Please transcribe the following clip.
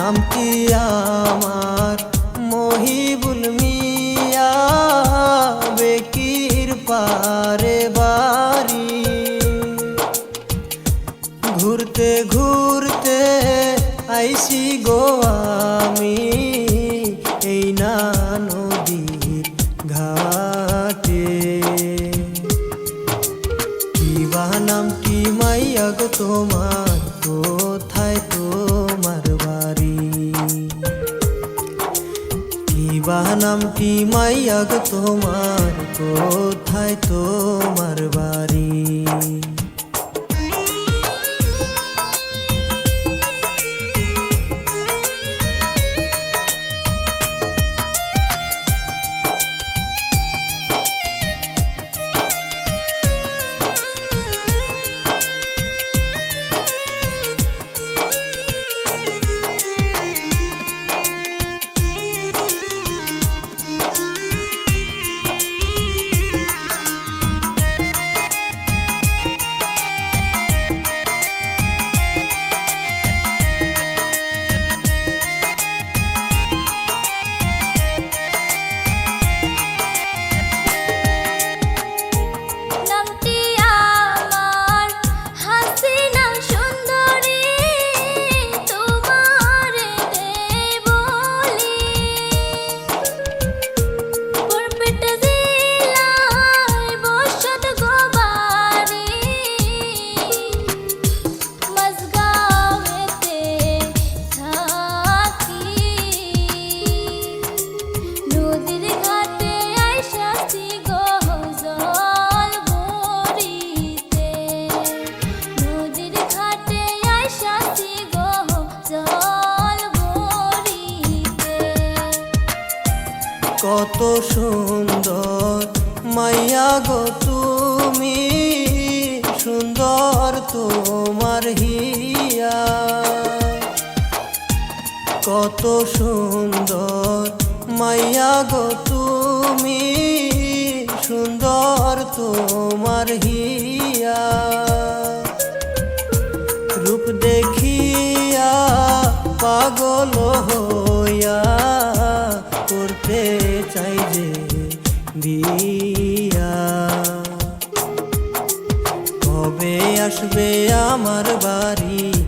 নাকি আমার? মহিবুল মিয়া বেকির পারে বাড়ি। ঘুরতে ঘুরতে আইসি গো আমি এই না কি বাহানাম কি মাইয়া গো তোমার? কোথায় তোমার বাড়ি? কত সুন্দর। মাইয়া গো তুমি, সুন্দর তোমার হিয়া। কত সুন্দর। মাইয়া গো তুমি, সুন্দর তোমার হিয়া। রূপ দেখিয়া পাগল করতে চাই যে বিয়া। কবে আসবে আমার বাড়ি?